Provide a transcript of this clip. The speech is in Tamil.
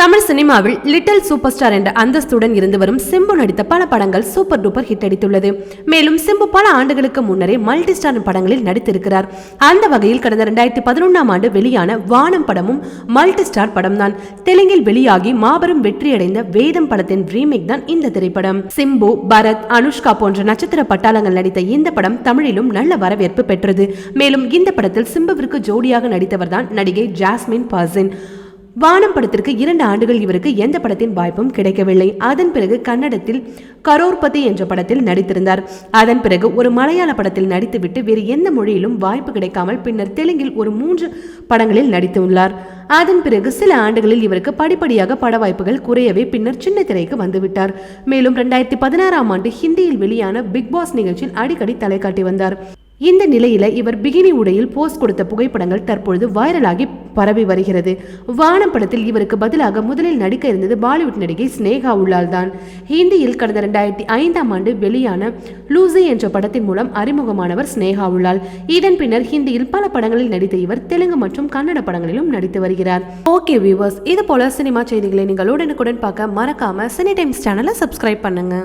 தமிழ் சினிமாவில் லிட்டில் சூப்பர் ஸ்டார் என்ற அந்தஸ்துடன் இருந்து வரும் சிம்பு நடித்த பல படங்கள் சூப்பர் டூப்பர் ஹிட் அடித்துள்ளது. மேலும் சிம்பு பல ஆண்டுகளுக்கு முன்னரே மல்டி ஸ்டார் படங்களில் நடித்திருக்கிறார். அந்த வகையில் கடந்த இரண்டாயிரத்தி பதினொன்றாம் ஆண்டு வெளியான வானம் படமும் மல்டி ஸ்டார் படம் தான் தெலுங்கில் வெளியாகி மாபெரும் வெற்றியடைந்த வேதம் படத்தின் ரீமேக் தான் இந்த திரைப்படம். சிம்பு பரத் அனுஷ்கா போன்ற நட்சத்திர பட்டாளங்கள் நடித்த இந்த படம் தமிழிலும் நல்ல வரவேற்பு பெற்றது. மேலும் இந்த படத்தில் சிம்புவிற்கு ஜோடியாக நடித்தவர் தான் நடிகை ஜாஸ்மின் பாசின். வானம் படத்திற்கு இரண்டு ஆண்டுகள் இவருக்கு எந்த படத்தின் வாய்ப்பும் கிடைக்கவில்லை. அதன் பிறகு கன்னடத்தில் கரோர்பதி என்ற படத்தில் நடித்திருந்தார். அதன் பிறகு ஒரு மலையாள படத்தில் நடித்துவிட்டு வேறு எந்த மொழியிலும் வாய்ப்பு கிடைக்காமல் பின்னர் தெலுங்கில் ஒரு மூன்று படங்களில் நடித்துள்ளார் அதன் பிறகு சில ஆண்டுகளில் இவருக்கு படிப்படியாக பட வாய்ப்புகள் குறையவே பின்னர் சின்ன திரைக்கு வந்துவிட்டார். மேலும் இரண்டாயிரத்தி பதினாறாம் ஆண்டு ஹிந்தியில் வெளியான பிக் பாஸ் நிகழ்ச்சியில் அடிக்கடி தலை காட்டி வந்தார். இந்த நிலையில இவர் பிகினி உடையில் போஸ்ட் கொடுத்த புகைப்படங்கள் தற்பொழுது வைரலாகி பரவி வருகிறது. வானம் படத்தில் இவருக்கு பதிலாக முதலில் நடிக்க இருந்தது பாலிவுட் நடிகை ஸ்னேகா உள்ளால் தான். ஹிந்தியில் கடந்த ரெண்டாயிரத்தி ஐந்தாம் ஆண்டு வெளியான லூசி என்ற படத்தின் மூலம் அறிமுகமானவர் ஸ்னேகா உள்ளால். இதன் பின்னர் ஹிந்தியில் பல படங்களில் நடித்த இவர் தெலுங்கு மற்றும் கன்னட படங்களிலும் நடித்து வருகிறார். ஓகே வியூவர்ஸ் இது போல சினிமா செய்திகளை நீங்கள் உடனுக்குடன் பார்க்க மறக்காம சினி டைம்ஸ் சேனலை சப்ஸ்கிரைப் பண்ணுங்க.